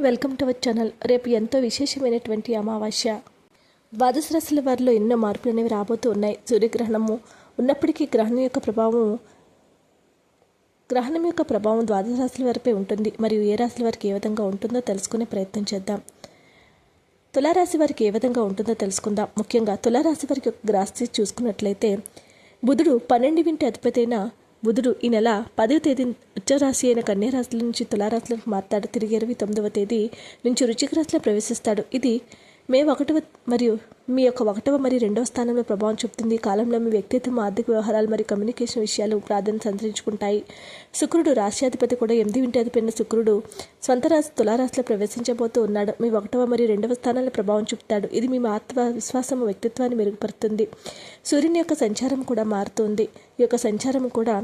Welcome to our channel రేపు ఎంతో విశేషమైనటువంటి అమావాస్య. ద్వాదశ రాశుల వారిలో ఎన్నో మార్పులు అనేవి రాబోతూ ఉన్నాయి. సూర్యగ్రహణము ఉన్నప్పటికీ గ్రహణం యొక్క ప్రభావం గ్రహణం యొక్క ప్రభావం ద్వాదశ రాశుల వారిపై ఉంటుంది. మరియు ఏ రాశుల వారికి ఏ విధంగా ఉంటుందో తెలుసుకునే ప్రయత్నం చేద్దాం. తులారాశి వారికి ఏ విధంగా ఉంటుందో తెలుసుకుందాం. ముఖ్యంగా తులారాశి వారికి ఒక గ్రాస్తి చూసుకున్నట్లయితే బుధుడు పన్నెండు వింటి అధిపతి అయిన బుధుడు ఈ నెల పదవ తేదీ ఉచ్చరాశి అయిన కన్యారాశుల నుంచి తులారాశులకు మారుతాడు తిరిగి ఇరవై తొమ్మిదవ తేదీ నుంచి రుచిక రాశిలో ప్రవేశిస్తాడు. ఇది మే ఒకటవ మరియు మీ యొక్క ఒకటవ మరియు రెండవ స్థానంలో ప్రభావం చూపుతుంది. ఈ కాలంలో మీ వ్యక్తిత్వం ఆర్థిక వ్యవహారాలు మరియు కమ్యూనికేషన్ విషయాలు ప్రాధాన్యత సంతరించుకుంటాయి. శుక్రుడు రాశ్యాధిపతి కూడా ఎనిమిది వింటి అధిపైన శుక్రుడు స్వంత రాశి తులారాశిలో ప్రవేశించబోతూ ఉన్నాడు. మీ ఒకటవ మరియు రెండవ స్థానంలో ప్రభావం చూపుతాడు. ఇది మీ ఆత్మ విశ్వాసం వ్యక్తిత్వాన్ని మెరుగుపరుతుంది సూర్యుని యొక్క సంచారం కూడా మారుతుంది. ఈ యొక్క సంచారం కూడా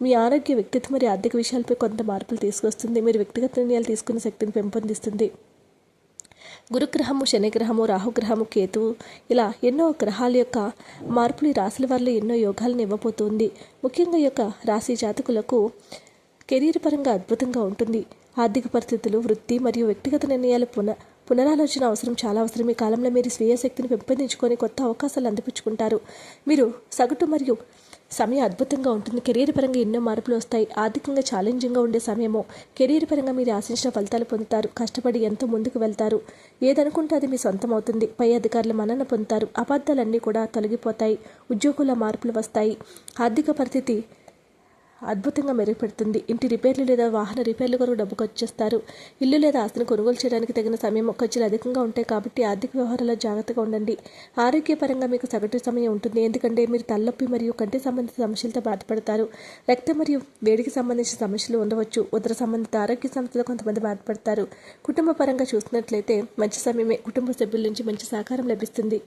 మీ ఆరోగ్య వ్యక్తిత్వం మరియు ఆర్థిక విషయాలపై కొంత మార్పులు తీసుకొస్తుంది. మీరు వ్యక్తిగత నిర్ణయాలు తీసుకునే శక్తిని పెంపొందిస్తుంది. గురుగ్రహము శనిగ్రహము రాహుగ్రహము కేతువు ఇలా ఎన్నో గ్రహాల యొక్క మార్పులు ఈ రాశుల వల్ల ఎన్నో యోగాలను ఇవ్వబోతుంది. ముఖ్యంగా ఈ యొక్క రాశి జాతకులకు కెరీర్ పరంగా అద్భుతంగా ఉంటుంది. ఆర్థిక పరిస్థితులు వృత్తి మరియు వ్యక్తిగత నిర్ణయాల పున పునరాలోచన అవసరం చాలా అవసరం. ఈ కాలంలో మీరు స్వీయ శక్తిని పెంపొందించుకొని కొత్త అవకాశాలు అందిపుచ్చుకుంటారు. మీరు సగటు మరియు సమయం అద్భుతంగా ఉంటుంది. కెరీర్ పరంగా ఎన్నో మార్పులు వస్తాయి. ఆర్థికంగా ఛాలెంజింగ్గా ఉండే సమయము కెరీర్ పరంగా మీరు ఆశించిన ఫలితాలు పొందుతారు. కష్టపడి ఎంతో ముందుకు వెళ్తారు. ఏదనుకుంటే అది మీ సొంతం అవుతుంది పై అధికారుల మన్నన పొందుతారు. అబద్ధాలన్నీ కూడా తొలగిపోతాయి. ఉద్యోగుల మార్పులు వస్తాయి. ఆర్థిక పరిస్థితి అద్భుతంగా మెరుగుపెడుతుంది. ఇంటి రిపేర్లు లేదా వాహన రిపేర్లు కొరకు డబ్బు ఖర్చు చేస్తారు. ఇల్లు లేదా ఆస్తిని కొనుగోలు చేయడానికి తగిన సమయం ఖర్చులు అధికంగా ఉంటాయి కాబట్టి ఆర్థిక వ్యవహారాల్లో జాగ్రత్తగా ఉండండి. ఆరోగ్యపరంగా మీకు సగటు సమయం ఉంటుంది. ఎందుకంటే మీరు తలనొప్పి మరియు కంటి సంబంధిత సమస్యలతో బాధపడతారు. రక్తం మరియు వేడికి సంబంధించిన సమస్యలు ఉండవచ్చు. ఉదర సంబంధిత ఆరోగ్య సమస్యలు కొంతమంది బాధపడతారు. కుటుంబ పరంగా చూసినట్లయితే మంచి సమయమే. కుటుంబ సభ్యుల నుంచి మంచి సహకారం లభిస్తుంది.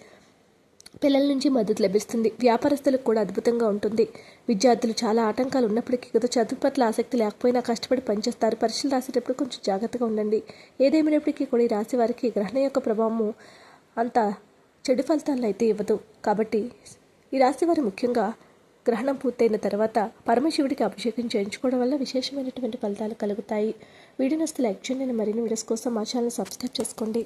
పిల్లల నుంచి మద్దతు లభిస్తుంది. వ్యాపారస్తులకు కూడా అద్భుతంగా ఉంటుంది. విద్యార్థులు చాలా ఆటంకాలు ఉన్నప్పటికీ గత చదువు పట్ల ఆసక్తి లేకపోయినా కష్టపడి పనిచేస్తారు. పరీక్షలు రాసేటప్పుడు కొంచెం జాగ్రత్తగా ఉండండి. ఏదేమైనప్పటికీ కూడా ఈ రాశి వారికి గ్రహణం యొక్క ప్రభావము అంత చెడు ఫలితాలను అయితే ఇవ్వదు. కాబట్టి ఈ రాశి వారు ముఖ్యంగా గ్రహణం పూర్తయిన తర్వాత పరమశివుడికి అభిషేకం చేయించుకోవడం వల్ల విశేషమైనటువంటి ఫలితాలు కలుగుతాయి. వీడియో నస్తే లైక్ చేయండి. మరిన్ని వీడియోస్ కోసం మా ఛానల్ సబ్స్క్రైబ్ చేసుకోండి.